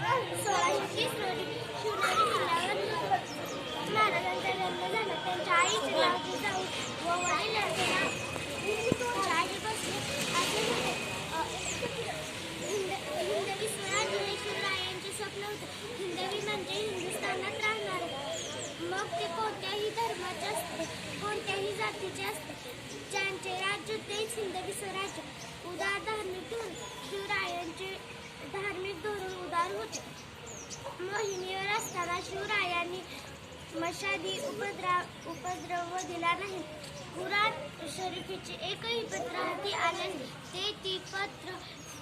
सोळाशे शिवनेरी किल्ल्यावर महाराजांचा स्वप्न हिंदवी म्हणजे हिंदुस्थानात राहणारे मग ते कोणत्याही धर्माचे असते कोणत्याही जातीचे असते. ज्यांचे राज्य तेच हिंदवी स्वराज्य. उदाहरण ठेवून शिवरायांचे मोहिनीवर असताना शिवरायांनी मशादी उपद्रव उपद्रव दिला नाही. कुराण शरीफीचे एकही पत्र हाती आले ते ती पत्र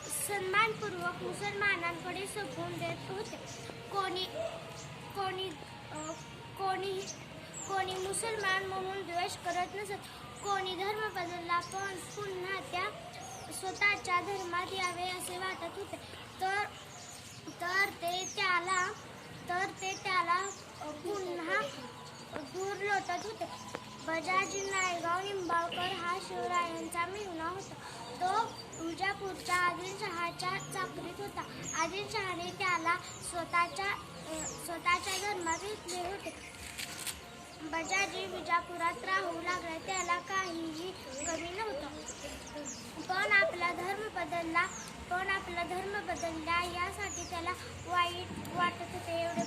सन्मानपूर्वक मुसलमानांकडे सोपवून देत होते. कोणी कोणी कोणी कोणी मुसलमान म्हणून द्वेष करत नसत. कोणी धर्म बदलला पण पुन्हा त्या स्वतःच्या धर्मात यावे असे वाटत होते. आला तर ते त्याला पुन्हा दूर लोटत होते. बजाजी नायगाव निंबाळकर हा शिवरायांचा मेहुणा होता. तो विजापूरच्या आदिलशहाच्या चाकरीत होता. आदिलशहाने त्याला स्वतःच्या स्वतःच्या धर्मात घेतले होते. बजाजी विजापुरात राहू लागला. त्याला काहीही कमी नव्हतं. पण आपला धर्म बदलला. पण आपला धर्म बदलला यासाठी त्याला वाईट वाटत होते एवढे